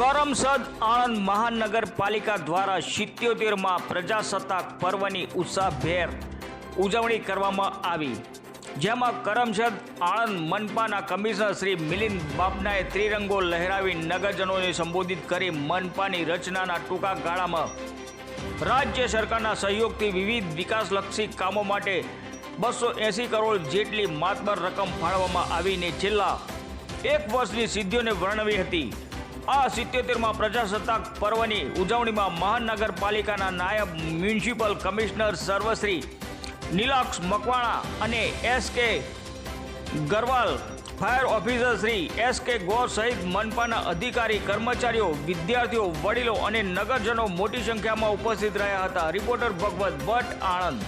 કરમસદ આણંદ મહાનગરપાલિકા દ્વારા સિત્યોતેરમાં પ્રજાસત્તાક પર્વની ઉત્સાહભેર ઉજવણી કરવામાં આવી. જેમાં કરમસદ આણંદ મનપાના કમિશનર શ્રી મિલિંદ બાપનાએ ત્રિરંગો લહેરાવી નગરજનોને સંબોધિત કરી મનપાની રચનાના ટૂંકા ગાળામાં રાજ્ય સરકારના સહયોગથી વિવિધ વિકાસલક્ષી કામો માટે બસો એંસી કરોડ જેટલી માતબર રકમ ફાળવવામાં આવીને છેલ્લા એક વર્ષની સિદ્ધિઓને વર્ણવી હતી. આ સિત્યોતેરમાં પ્રજાસત્તાક પર્વની ઉજવણીમાં મહાનગરપાલિકાના નાયબ મ્યુનિસિપલ કમિશનર સર્વશ્રી નીલાક્ષ મકવાણા અને S K Garwal, fire officer Shri S K Gor સહિત મનપાના અધિકારી, કર્મચારીઓ, વિદ્યાર્થીઓ, વડીલો અને નગરજનો મોટી સંખ્યામાં ઉપસ્થિત રહ્યા હતા. રિપોર્ટર ભગવત ભટ્ટ, આણંદ.